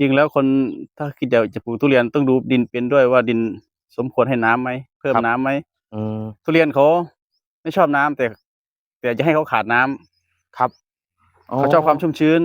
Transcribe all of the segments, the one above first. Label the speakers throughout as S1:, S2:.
S1: จริงแล้วคนถ้าคิดจะจะปลูกทุเรียนต้องดูดินเป็นด้วยว่าดินสมควรให้น้ำไหมเพิ่ม
S2: ครับ
S1: น้ำไหม
S2: อืม
S1: ทุเรียนเขาไม่ชอบน้ำแต่ แต่จะให้เขาขาดน้ำ
S2: ครับ
S1: เขาชอบความชุ่มชื้น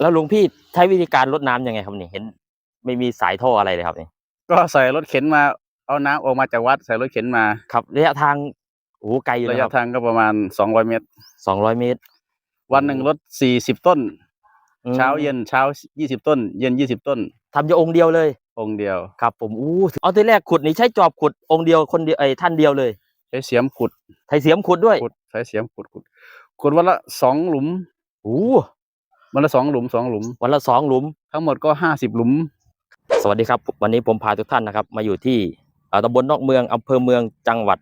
S2: แล้วลุงพี่ใช้วิธีการรดน้ำยังไงครับนี่เห็น ไม่มีสายท่ออะไรเลยครับนี่
S1: ก็ใส่รถเข็นมาเอาน้ำออกมาจากวัด ใส่รถเข็นมา
S2: ครับระยะทางโอ้โหไกลอยู่
S1: ระ
S2: นะค
S1: ยะ
S2: รับ
S1: ทางก็ประมาณสองร้อยเมตร
S2: สองร้อยเมตร
S1: วันหนึ่งรถสี่สิบต้น
S2: อืม
S1: เช้าเย็นเช้ายี่สิบต้น เย็นยี่สิบต้น
S2: ทำอยู่องค์เดียวเลย
S1: องค์เดียว
S2: ครับ ผมอู้เอาที่แรกขุดนี่ใช้จอบขุดองค์เดียวคนเดียวไอ้ท่านเดียวเลย
S1: ใช้เสียมขุด
S2: ไทยเสียมขุดด้วย
S1: ขุดใช้เสียมขุดขุดขุดวันละสองหลุม
S2: โอ้
S1: วันละสองหลุมสองหลุม
S2: วันละสองหลุม
S1: ทั้งหมดก็ห้าสิบหลุม
S2: สวัสดีครับ วันนี้ผมพาทุกท่านนะครับ มาอยู่ที่เอ่อตำบลนอกเมืองอำเภอเมืองจังหวัด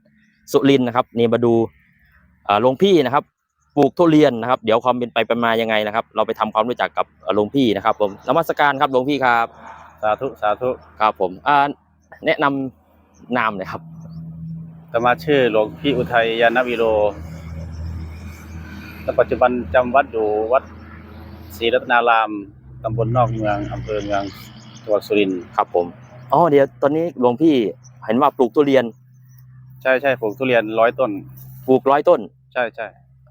S2: สุรินทร์นะครับ นี่มาดูเอ่อหลวงพี่นะครับ ปลูกทุเรียนนะครับ เดี๋ยวความเป็นไปเป็นมายังไงนะครับ เราไปทำความรู้จักกับเอ่อหลวงพี่นะครับ ผมนมัสการครับหลวงพี่ครับ
S1: สาธุสาธุ
S2: ครับผมอ่าแนะนำนามหน่อยครับ
S1: ธรรมาชื่อหลวงพี่อุทัยยานวิโรและปัจจุบันจำวัดอยู่วัดศรีรัตนารามตำบลนอกเมืองอำเภอเมืองจังหวัดสุรินทร์
S2: ครับผมอ๋อเดี๋ยวตอนนี้หลวงพี่เห็นว่าปลูกทุเรียน
S1: ใช่ใช่ปลูกทุเรียนร้อยต้น
S2: ปลูกร้อยต้น
S1: ใช่ใช่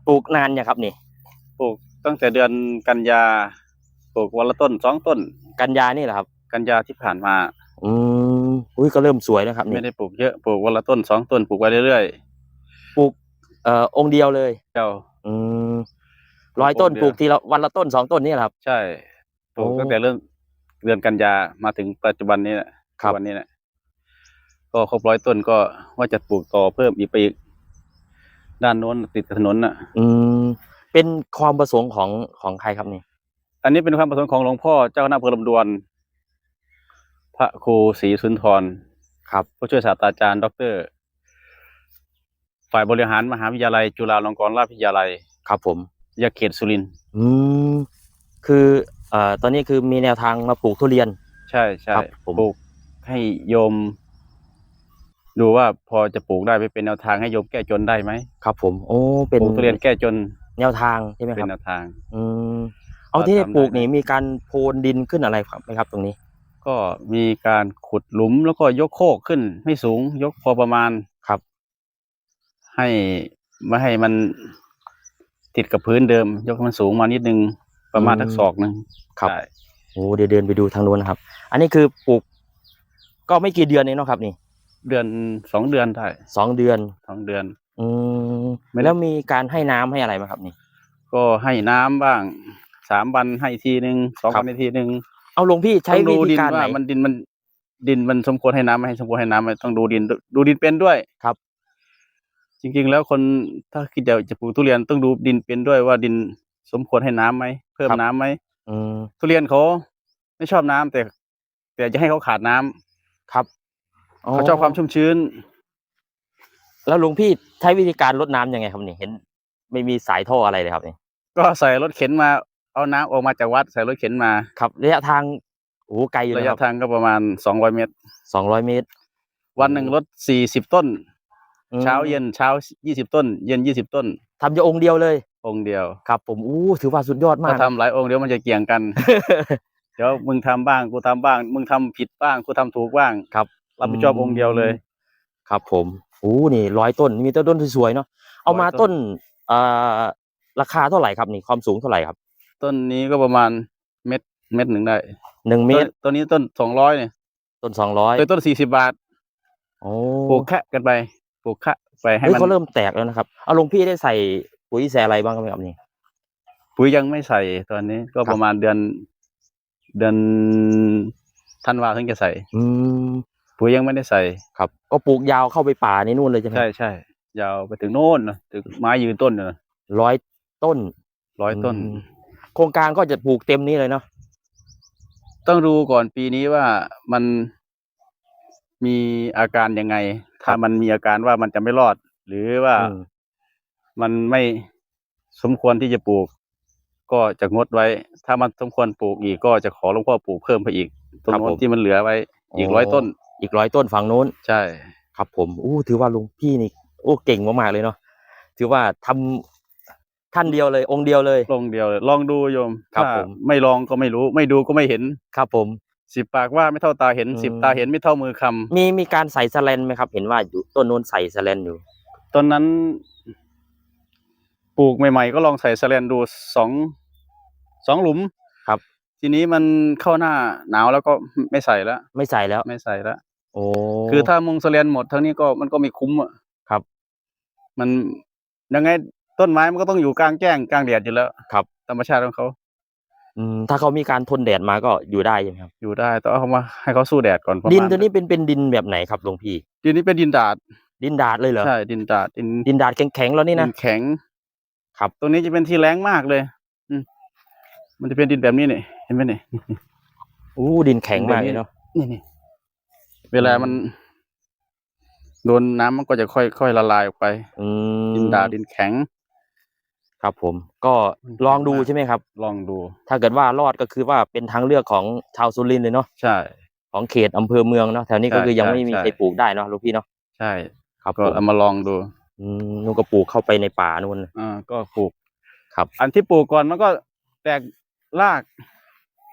S2: ปลูกนานเนี่ยงครับนี่
S1: ปลูกตั้งแต่เดือนกันยาปลูกวันละต้นสองต้น
S2: กันยานี่แหละครับ
S1: กันยาที่ผ่านมา
S2: อืมอุ้ยก็เริ่มสวยนะครับนี่
S1: ไม่ได้ปลูกเยอะปลูกวันละต้นสองต้นปลูกไปเรื่อย
S2: ปลูกเอ่อองค์เดียวเลย
S1: ๆเจ้า
S2: อืมร้อยต้น
S1: องค์เดียว
S2: ปลูกทีละวันละต้นสองต้นนี่แหละครับ
S1: ใช่ปลูก
S2: โอ้
S1: ตั้งแต่เริ่มเดือนกันยามาถึงปัจจุบันนี้แหละ
S2: ครับ
S1: วันนี้แหละก็ครบร้อยต้นก็ว่าจะปลูกต่อเพิ่มอีกไปอีก ด้านโน้นติดกับถนนน่ะ
S2: อืมเป็นความประสงค์ของของใครครับนี่
S1: อันนี้เป็นความประสงค์ของหลวงพ่อเจ้าคณะอำเภอลำดวน พระครูศรีสุนทร
S2: ครับ
S1: ผู้ช่วยศาสตราจารย์ดรฝ่ายบริหารมหาวิทยาลัย จุฬาลงกรณราชวิทยาลัย
S2: ครับผม
S1: ยาเขตสุรินทร์
S2: อืมคือเอ่อตอนนี้คือมีแนวทางมาปลูกทุเรียน
S1: ใช่ใช่
S2: ครับผม
S1: ปลูกให้โยม ดูว่าพอจะปลูกได้ไปเป็นแนวทางให้โยมแก้จนได้ไหม
S2: ครับ ผม โอ้เป็น
S1: ปลูกทุเรียนแก้จน
S2: แนวทางใช่ไหมค
S1: เป็น
S2: รับ
S1: แนวทาง
S2: อืมเอา
S1: ก็
S2: ที่
S1: ทำได้
S2: ปลูกนี่
S1: นะ
S2: มีการโพรนดินขึ้นอะไรครับไหมครับ ตรงนี้
S1: ก็มีการขุดหลุมแล้วก็ยกโคกขึ้น ไม่สูง ยกพอประมาณ
S2: ครับ
S1: ให้ไม่ให้มันติดกับพื้นเดิม ยกให้มันสูงมานิดนึงประมาณทักศอกหนึ่ง
S2: ครับ
S1: ใช่
S2: โอ้เดี๋ยวเดินไปดูทางโน้นนะครับ อันนี้คือปลูก ก็ไม่กี่เดือนเองเนาะครับนี่
S1: เดือนสองเดือนได้
S2: สองเดือน
S1: สองเดือน
S2: อืม
S1: ไม่ได้
S2: แล้วมีการให้น้ำให้อะไรไหมครับนี่
S1: ก็ให้น้ำบ้างสามวันให้ทีหนึ่งสอง
S2: ครั
S1: วั
S2: บ
S1: นให้ทีหนึ่ง
S2: เอาหลวงพี่ใช้
S1: ต้อง
S2: วิ
S1: ดู
S2: ธี
S1: ดิน
S2: การไหน
S1: ว่ามันดินมันดินมันสมควรให้น้ำไหมสมควรให้น้ำไหมต้องดูดินด้วยดูดินเป็นด้วย
S2: ครับ
S1: จริง ๆ แล้วคนถ้าคิดจะจะปลูกทุเรียนต้องดูดินเป็นด้วยว่าดินสมควรให้น้ำไหมเพิ่มน้ำไหม
S2: อืม
S1: ทุเรียนเขาไม่ชอบน้ำแต่ แต่จะให้เขาขาดน้ำ
S2: ครับ
S1: เขาชอบความชุ่มชื้น
S2: แล้วหลวงพี่ใช้วิธีการรดน้ำยังไงครับนี่เห็น ไม่มีสายท่ออะไรเลยครับนี่
S1: ก็ใส่รถเข็นมาเอาน้ำออกมาจากวัดใส่รถเข็นมา
S2: ครับระยะทางโอ้โหไกลอยู่
S1: ระ
S2: นะค
S1: ยะ
S2: รับ
S1: ทางก็ประมาณสองร้อยเมตร
S2: สองร้อยเมตร
S1: วันหนึ่งรถสี่สิบต้น
S2: อืม
S1: เช้าเย็นเช้ายี่สิบต้น เย็นยี่สิบต้น
S2: ทำอยู่องค์เดียวเลย
S1: องค์เดียว
S2: ครับ ผมอู้ถือว่าสุดยอดมา
S1: ถ้าก ทำหลายองค์เดี๋ยวมันจะเกี่ยงกัน เดี๋ยวมึงทำบ้างกูทำบ้าง มึงทำผิดบ้างกูทำถูกบ้าง
S2: ครับ
S1: รับผิดชอบองค์เดียวเลย
S2: ครับผมอู้นี่ร้อยต้นมีต้นต้นสวยๆเนาะเอามา
S1: ร้อยต้
S2: ต้
S1: น
S2: นเอ่อราคาเท่าไหร่ครับนี่ความสูงเท่าไหร่ครับ
S1: ต้นนี้ก็ประมาณเม็ดเม็ดหนึ่งได้
S2: หนึ่งเมตร
S1: ต้นต้นนี้ต้นสองร้อยเนี่ย
S2: ต้นสองร้อย
S1: ต้นต้นสี่สิบบาท
S2: โอ้
S1: ปลูกแคะกันไปปลูกแคะไปให้
S2: เฮ้ย
S1: มัน
S2: เขาเริ่มแตกแล้วนะครับเอาหลวงพี่ได้ใส่ปุ๋ยแสอะไรบ้างไหมครับนี่
S1: ปุ๋ยยังไม่ใส่ตอนนี้ก็
S2: ครับ
S1: ประมาณเดือน เดือนธันวาถึงจะใส่
S2: อืม
S1: ปุ๋ยยังไม่ได้ใส่
S2: ครับ ก็ปลูกยาวเข้าไปป่าในนู่นเลยใช่ไหม
S1: ใช่ใช่ยาวไปถึงโน่นนะถึงไม้ยืนต้นนะ
S2: ร้อยต้น
S1: ร้อยต้น
S2: อืมโครงการก็จะปลูกเต็มนี้เลยเนาะ
S1: ต้องดูก่อนปีนี้ว่ามันมีอาการยังไง ถ้ามันมีอาการว่ามันจะไม่รอด หรือว่า
S2: อืม
S1: มันไม่สมควรที่จะปลูก ก็จะงดไว้ ถ้ามันสมควรปลูกอีกก็จะขอหลวงพ่อปลูกเพิ่มไปอีกต้นโน้นที่มันเหลือไว้อีกร้อยต้น
S2: อีกร้อยต้นฝั่งนู้น
S1: ใช่
S2: ครับผมอู้ถือว่าลุงพี่นี่โอ้เก่งมากๆเลยเนาะถือว่าทท่านเดียวเลย องค์เดียวเลย
S1: ลงเดียวเลยลองดูโยม
S2: ครับ
S1: ถ้า
S2: ผม
S1: ไม่ลองก็ไม่รู้ ไม่ดูก็ไม่เห็น
S2: ครับผม
S1: สิบปากว่าไม่เท่าตาเห็น
S2: อืม
S1: สิบตาเห็นไม่เท่ามือคำ
S2: มีมีการใส่สแลนไหมครับ เห็นว่าอยู่ต้นนู้นใส่สแลนอยู่
S1: ตอนนั้น ปลูกใหม่ ๆ ก็ลองใส่สแลนดูสองสองหลุม
S2: ครับ
S1: ทีนี้มันเข้าหน้าหนาวแล้วก็ไม่ใส่แล้ว
S2: ไม่ใส่แล้ว
S1: ไม่ใส่แล้ว
S2: โอ้
S1: คือถ้ามุงสแลนหมดทั้งนี้ก็มันก็ไม่คุ้มอะ
S2: ครับ
S1: มันยังไงต้นไม้มันก็ต้องอยู่กลางแจ้งกลางแดดอยู่แล้ว
S2: ครับ
S1: ธรรมชาติของเขา
S2: อืมถ้าเขามีการทนแดดมาก็อยู่ได้ใช่ไหมครับ
S1: อยู่ได้ต้องเอาเขามาให้เขาสู้แดดก่อนประมาณ
S2: ดินตัวนี้เป็นเป็นดินแบบไหนครับหลวงพี่
S1: ดินนี้เป็นดินดาด
S2: ดินดาดเลยเหรอ
S1: ใช่ดินดาดดิน
S2: ดินดาดแข็งๆแล้วนี่นะ
S1: ดินแข็ง
S2: ครับ
S1: ตรงนี้จะเป็นที่แรงมากเลยอื มมันจะเป็นดินแบบนี้นี่เห็นไหมนี่
S2: อู้ดินแข็งมากเลยเนาะ
S1: นี่นี่เวลามัน โดนน้ำมันก็จะค่อยค่อยละลายออกไป
S2: อืม
S1: ดินดาดดินแข็ง
S2: ครับผม ก็ลองดูใช่ไหมครับ
S1: ลองดู
S2: ถ้าเกิดว่ารอดก็คือว่าเป็นทางเลือกของชาวสุรินทร์เลยเนาะ
S1: ใช่
S2: ของเขตอำเภอเมืองเนาะแถวนี้ก็
S1: ใช่
S2: คือยังไม่
S1: ใช่
S2: มี
S1: ใช่
S2: ใครปลูกได้เนาะหลูกพี่เนาะ
S1: ใช่
S2: ครับ
S1: ก็
S2: ผม
S1: เอามาลองดู
S2: อืมนู่นก็ปลูกเข้าไปในป่านู่น
S1: อ่าก็ปลูก
S2: ครับ
S1: อันที่ปลูกก่อนมันก็แตก ราก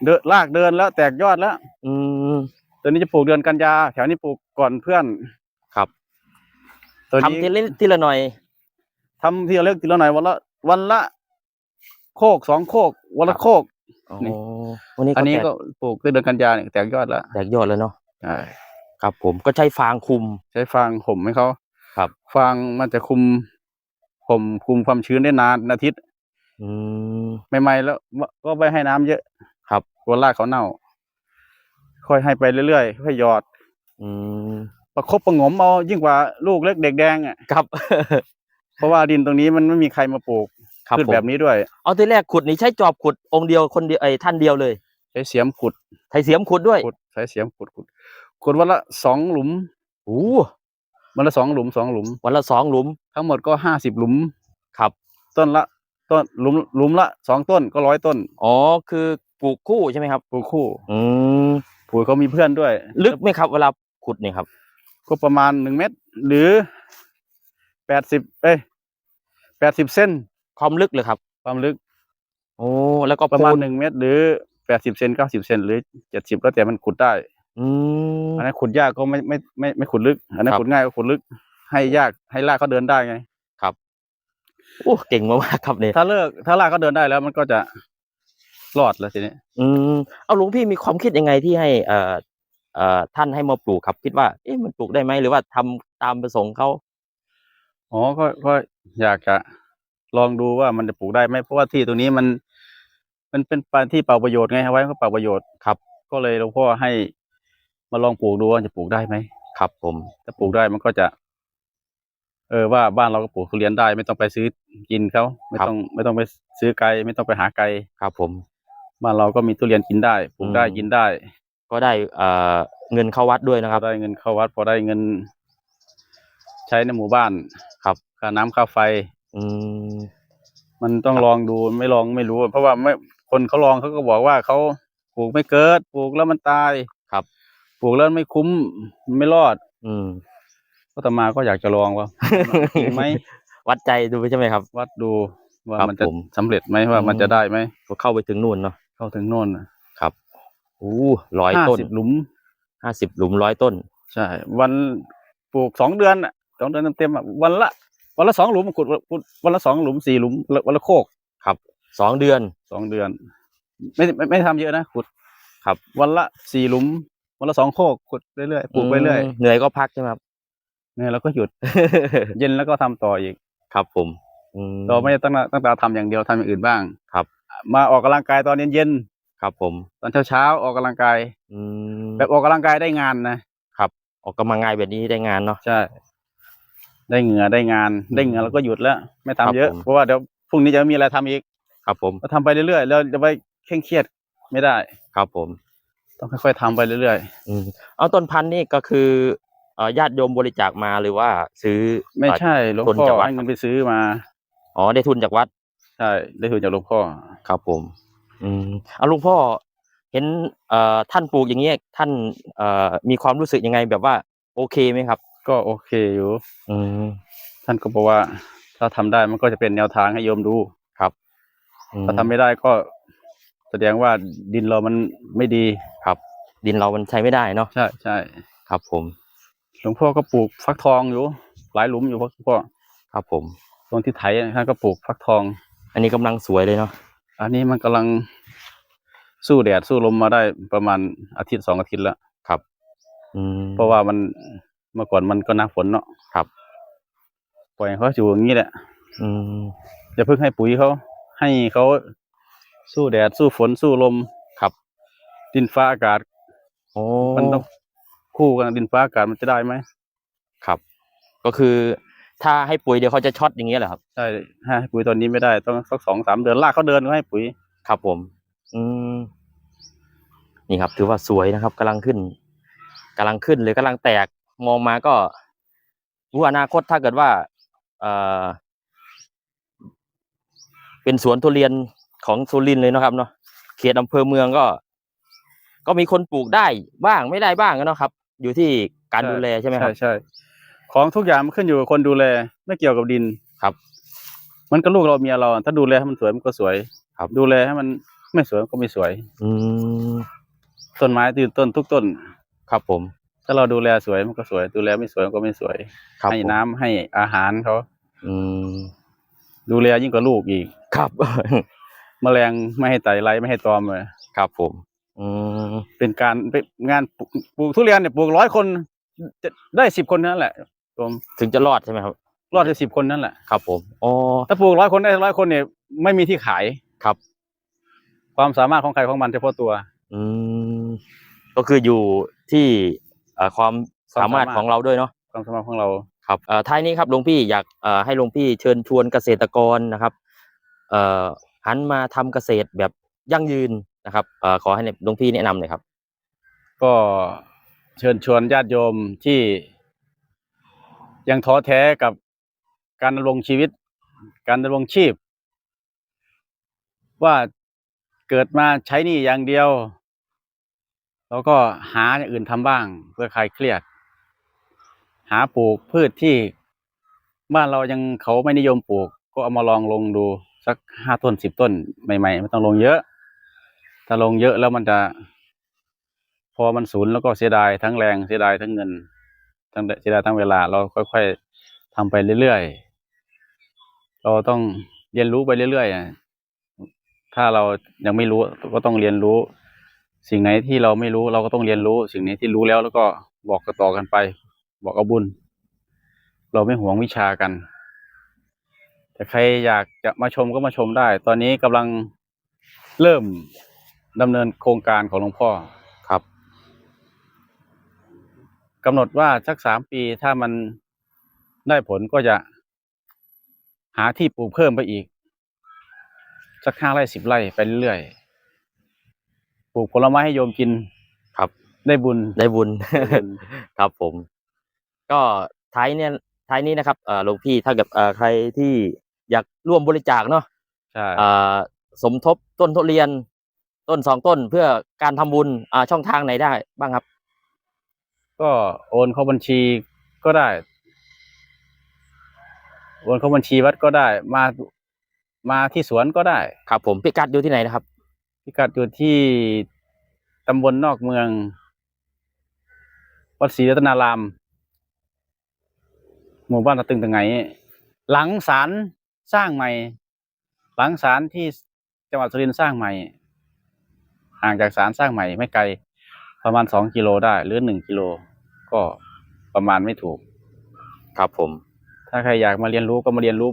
S1: เดินรากเดินแล้ว แตกยอดแล้ว
S2: อืม
S1: ตัวนี้จะปลูกเดือนกันยาแถวนี้ปลูกก่อนเพื่อน
S2: ครับ
S1: ตัว
S2: ทำ
S1: นี้
S2: ทีละทีละหน่อย
S1: ทำทีละเล็กทีละหน่อยวันละวันละ โคกสองโคก วันละโคก
S2: อ๋อ
S1: นี่
S2: วันนี้
S1: อันนี้
S2: แต
S1: ก็ปลูกเดือนกันยาเนี่ยแตกยอดแล้ว
S2: แตกยอดแล้วเนาะ
S1: ใช่
S2: ครับ ผมก็ใช้ฟางคุม
S1: ใช้ฟางห่มให้เขา
S2: ครับ
S1: ฟางมันจะคุมห่มคุมความชื้นได้นานอาทิตย์
S2: อืม
S1: ใหม่ๆแล้วก็ไปให้น้ำเยอะ
S2: ครับ
S1: กลัวรากเขาเน่า ค่อยให้ไปเรื่อยๆค่อยหยอด
S2: อืม
S1: ประคบประหงมเอายิ่งกว่าลูกเล็กเด็กแดงอะ
S2: ครับ
S1: เพราะว่าดินตรงนี้มันไม่มีใครมาปลูก
S2: ครับ
S1: พืช
S2: ผม
S1: แบบนี้ด้วย
S2: เอาทีแรกขุดนี่ใช้จอบขุดองค์เดียวคนเดียวไอ้ท่านเดียวเลย
S1: ใช้เสียมขุด
S2: ไทยเสียมขุดด้วย
S1: ขุดใช้เสียมขุดขุดขุดวันละสองหลุม
S2: โอ้
S1: วันละสองหลุมสองหลุม
S2: วันละสองหลุม
S1: ทั้งหมดก็ห้าสิบหลุม
S2: ครับ
S1: ต้นละ ต้นหลุมหลุมละสองต้นก็ร้อยต้น
S2: อ๋อคือปลูกคู่ใช่ไหมครับ
S1: ปลูกคู่
S2: อืม
S1: ปลูกเขามีเพื่อนด้วย
S2: ลึกไหมครับ เวลาขุดเนี่ยครับ
S1: ก็ประมาณหนึ่งเมตร หรือแปดสิบเอ้ยแปดสิบเซน
S2: ความลึกเลยครับ
S1: ความลึก
S2: โอ้แล้วก็
S1: ประมาณ
S2: ปูน
S1: หนึ่งเมตร หรือแปดสิบเซนเก้าสิบเซนหรือเจ็ดสิบแล้วแต่มันขุดได้
S2: อืม
S1: อันนั้นขุดยากก็ไม่ไม่ไม่ไม่ขุดลึก อันนั้น
S2: ครับ
S1: ขุดง่ายก็ขุดลึก ให้ยากให้ลากเขาเดินได้ไง
S2: โอ้เก่งมากๆครับเนี่ย
S1: ถ้าเลิกถ้าลากเขาเดินได้แล้วมันก็จะรอดแล้วทีนี้
S2: อืมเอาหลวงพี่มีความคิดยังไงที่ให้เอ่อเอ่อท่านให้มาปลูกครับ คิดว่าเอ๊ะมันปลูกได้ไหมหรือว่าทำตามประสงค์เขา
S1: อ๋อก็ก็อยากจะลองดูว่ามันจะปลูกได้ไหมเพราะว่าที่ตรงนี้มัน มันเป็นปานที่เป่าประโยชน์ไงเอาไว้ก็เป่าประโยชน์
S2: ครับ
S1: ก็เลยหลวงพ่อให้มาลองปลูกดูว่าจะปลูกได้ไหม
S2: ครับผม
S1: ถ้าปลูกได้มันก็จะ เออว่าบ้านเราก็ปลูกทุเรียนได้ ไม่ต้องไปซื้อกินเขาไม่ต้องไม่ต้องไปซื้อไกล ไม่ต้องไปหาไกล
S2: ครับผม
S1: บ้านเราก็มีทุเรียนกินได้ปลูกได้
S2: อืม
S1: กินได้
S2: ก็ได้เอ่อเงินเข้าวัดด้วยนะครับ
S1: ได้เงินเข้าวัดพอได้เงิน ใช้ในหมู่บ้าน
S2: ครับ
S1: ค่าน้ำค่าไฟ
S2: อืม
S1: มันต้อง
S2: ครับ
S1: ลองดูไม่ลองไม่รู้ เพราะว่าไม่คนเขาลองเขาก็บอกว่าเขาปลูกไม่เกิด ปลูกแล้วมันตาย
S2: ครับ
S1: ปลูกแล้วไม่คุ้มไม่รอด
S2: อืม
S1: ก็ตมาก็อยากจะลองว่าจริงไหม
S2: วัดใจดูใช่ไหมครับ
S1: วัดดูว่า
S2: ครับ
S1: มันจะ
S2: ผม
S1: สำเร็จไหมว่ามันจะได้ไหม
S2: ก็เข้าไปถึงนู่นเนาะ
S1: เข้าถึงโน่น
S2: ครับอู้ร้อย
S1: ห้า
S2: ต้น
S1: สิบหลุม
S2: ห้าสิบหลุมร้อยต้น
S1: ใช่ วันปลูกสองเดือนอะสองเดือนเต็มๆอะวันละ วันละสองหลุมขุดขุดวันละสองหลุมสี่หลุมวันละโคก
S2: ครับสองเดือน
S1: สองเดือน ไม่ไม่ไม่ทำเยอะนะขุด
S2: ครับ
S1: วันละสี่หลุม วันละสองโคกขุดเรื่อยๆปลูกไปเรื่อย
S2: มเหนื่อยก็พักใช่ไหมครับ
S1: เนี่ยเราก็หยุด เย็นแล้วก็ทำต่ออีก
S2: ครับผมอืม
S1: เราไม่ได้ตั้งตั้งแต่ทำอย่างเดียวทำอย่างอื่นบ้าง
S2: ครับ
S1: มาออกกำลังกายตอนเย็น
S2: ครับผม
S1: ๆตอนเช้าๆออกกำลังกาย
S2: อืม
S1: แบบออกกำลังกายได้งานนะ
S2: ออกกำลังกายแบบนี้ได้งานเนาะ
S1: ใช่ได้เหงื่อได้งาน
S2: อืม
S1: ได้เหงื่อแล้วก็หยุดแล้ว ไม่ทำ
S2: ครับ
S1: เยอะ
S2: ผม
S1: เพราะว่าเดี๋ยวพรุ่งนี้จะมีอะไรทำอีก
S2: ครับ ผม
S1: เราทำไปเรื่อยๆแล้วจะไปเคร่งเครียดไม่ได้
S2: ครับผม
S1: ต้องค่อยๆทำไปเรื่อย
S2: อืมเอาต้นพันธุ์นี่ก็คือเอ่อ ญาติโยมบริจาคมาหรือว่าซื้อ
S1: ๆไม่ใช่หลวง
S2: ทุน
S1: พ่อ
S2: จากวัด
S1: ให้เงินไปซื้อมา
S2: อ๋อได้ทุนจากวัด
S1: ใช่ได้ทุนจากหลวงพ่อ
S2: ครับผม อืมเอาหลุงพ่อ เห็นเอ่อท่านปลูกอย่างเงี้ยท่านเอ่อมีความรู้สึกยังไงแบบว่า โอเคไหมครับ
S1: ก็โอเคอยู่
S2: อืม
S1: ท่านก็บอกว่า ถ้าทำได้มันก็จะเป็นแนวทางให้โยมดู
S2: คอืม
S1: ถ้าทำไม่ได้ก็ แสดงว่าดินเรามันไม่ดี
S2: ครับดินเรามันใช้ไม่ได้เนาะ
S1: ใช่ใช่
S2: ครับผม
S1: หลวงพ่อก็ปลูกฟักทองอยู่ หลายหลุมอยู่หลวงพ่อ
S2: ครับผม
S1: ตรงที่ไถท่านก็ปลูกฟักทอง
S2: อันนี้กำลังสวยเลยเนาะ
S1: อันนี้มันกำลังสู้แดดสู้ลมมาได้ประมาณอาทิตย์สองอาทิตย์แล้ว
S2: ครับอืม
S1: เพราะว่ามันเมื่อก่อนมันก็หน้าฝนเนาะ
S2: ครับ
S1: ปล่อยให้เขาอยู่อย่างนี้แหละ
S2: อืม
S1: อย่าเพิ่งให้ปุ๋ยเขาให้เขาสู้แดดสู้ฝนสู้ลม
S2: ครับ
S1: ดินฟ้าอากาศ
S2: โอ้
S1: มันต้อง คู่กันดินฟ้าอากาศมันจะได้ไหม
S2: ครับ ก็คือถ้าให้ปุ๋ยเดี๋ยวเขาจะช็อตอย่างเงี้ยเหรอครับ
S1: ใช่ให้ปุ๋ยตอนนี้ไม่ได้ต้องสักสองสามเดือนลากเขาเดินก็ให้ปุ๋ย
S2: ครับผม อืมนี่ครับ ถือว่าสวยนะครับกำลังขึ้นกำลังขึ้นหรือกำลังแตกมองมาก็รู้อนาคตถ้าเกิดว่า เอ่อ เป็นสวนทุเรียนของสุรินทร์เลยเนาะครับเนาะเขตอำเภอเมืองก็ ก็มีคนปลูกได้บ้างไม่ได้บ้างอะเนาะครับ อยู่ที่การดูแลใช่ไหมครั
S1: ใช่
S2: บ
S1: ใช่ของทุกอย่างมันขึ้นอยู่กับคนดูแลไม่เกี่ยวกับดิน
S2: ครับ
S1: มันก็ลูกเราเมียเรา ถ้าดูแลให้มันสวยมันก็สวย
S2: ครับ
S1: ดูแลให้มันไม่สวยมันก็ไม่สวย
S2: อืม
S1: ต้นไม้ตื่นต้นทุกต้น
S2: ครับผม
S1: ถ้าเราดูแลสวยมันก็สวย ดูแลไม่สวยมันก็ไม่สวย
S2: ครับ
S1: ให้
S2: ผม
S1: น้ำให้อาหารเขา
S2: อืม
S1: ดูแลยิ่งกว่าลูกอีก
S2: ครับ
S1: แมลงไม่ให้ไต่ไรไม่ให้ตอมเลย
S2: ครับผม อืม
S1: เป็นการเป็นงานปลูกปลูกทุเรียนเนี่ยปลูกร้อยคนจะได้สิบคนนั่นแหละผม
S2: ถึงจะรอดใช่ไหมครับ
S1: รอดได้สิบคนนั่นแหละ
S2: ครับผมอ๋อ
S1: ถ้าปลูกร้อยคนได้ร้อยคนเนี่ยไม่มีที่ขาย
S2: ครับ
S1: ความสามารถของใครของมันเฉพาะตัว
S2: อืมก็คืออยู่ที่เอ่อความ
S1: ความ
S2: สามารถ
S1: สามารถ
S2: ของเราด้วยเนาะ
S1: ความสามารถของเรา
S2: ครับเอ่อท้ายนี้ครับหลวงพี่อยากเอ่อให้หลวงพี่เชิญชวนเกษตรกรนะครับ เอ่อหันมาทำเกษตรแบบยั่งยืน นะครับเอ่อขอให้หลวงพี่แนะนำหน่อยครับ
S1: ก็เชิญชวนญาติโยมที่ยังท้อแท้กับการดำรงชีวิต การดำรงชีพ ว่าเกิดมาใช้หนี่อย่างเดียว แล้วก็หาอย่างอื่นทำบ้างเพื่อคลายเครียด หาปลูกพืชที่บ้านเรายังเขาไม่นิยมปลูก ก็เอามาลองลงดูสักห้าต้นสิบต้นใหม่ๆไม่ต้องลงเยอะ ถ้าลงเยอะแล้วมันจะ พอมันสูญแล้วก็เสียดายทั้งแรงเสียดายทั้งเงิน ทั้งเสียดายทั้งเวลา เราค่อยๆทำไปเรื่อยๆ เราต้องเรียนรู้ไปเรื่อยๆ ถ้าเรายังไม่รู้ก็ต้องเรียนรู้ สิ่งไหนที่เราไม่รู้เราก็ต้องเรียนรู้ สิ่งไหนที่รู้แล้วแล้วก็บอกต่อกันไป บอกเอาบุญ เราไม่หวงวิชากันแต่ใครอยากจะมาชมก็มาชมได้ ตอนนี้กำลังเริ่ม ดำเนินโครงการของหลวงพ่อ
S2: ครับ
S1: กำหนดว่าสักสามปีถ้ามันได้ผลก็จะหาที่ปลูกเพิ่มไปอีก สักห้าไร่สิบไร่ไปเรื่อยๆปลูกผลไม้ให้โยมกิน
S2: ครับ
S1: ได้บุญ
S2: ได้บุญ
S1: ได้บุญ
S2: ครับผม ก็ท้ายเนี่ยท้ายนี้นะครับเอ่อหลวงพี่ถ้าเกิดเอ่อใครที่อยากร่วมบริจาคเนาะ
S1: ใช่
S2: เอ่อสมทบต้นทุเรียน ต้นสองต้นเพื่อการทำบุญอ่าช่องทางไหนได้บ้างครับ
S1: ก็โอนเข้าบัญชีก็ได้ โอนเข้าบัญชีวัดก็ได้ มามาที่สวนก็ได้
S2: ครับ ผมพิกัดอยู่ที่ไหนนะครับ
S1: พิกัดอยู่ที่ตำบลนอกเมือง วัดศรีรัตนาราม หมู่บ้านตะตึงตะไงหลังศาลสร้างใหม่ หลังศาลที่จังหวัดสุรินทร์สร้างใหม่ ห่างจากศาลสร้างใหม่ไม่ไกล ประมาณสองกิโลได้ หรือหนึ่งกิโลก็ประมาณไม่ถูก
S2: ครับผม
S1: ถ้าใครอยากมาเรียนรู้ก็มาเรียนรู้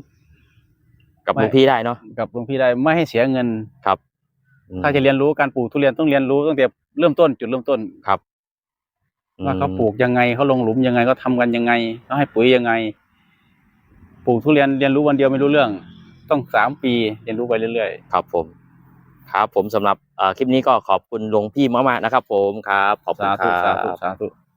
S2: กับ
S1: ไม่
S2: หลวงพี่ได้เนาะ
S1: กับหลวงพี่ได้ไม่ให้เสียเงิน
S2: ครับอืม
S1: ถ้าจะเรียนรู้การปลูกทุเรียนต้องเรียนรู้ตั้งแต่เริ่มต้นจุดเริ่มต้น
S2: ครับ
S1: ว่าเขา
S2: อืม
S1: ปลูกยังไงเขาลงหลุมยังไงเขาทำกันยังไงเขาให้ปุ๋ยยังไง ปลูกทุเรียนเรียนรู้วันเดียวไม่รู้เรื่อง ต้องสามปีเรียนรู้ไปเรื่อย
S2: ครับผม ครับผมสำหรับเอ่อคลิปนี้ก็ขอบคุณหลวงพี่มากๆนะครับ ผมครับขอบคุณ
S1: สา
S2: ค
S1: ธุ
S2: รั
S1: สาธุสาธุ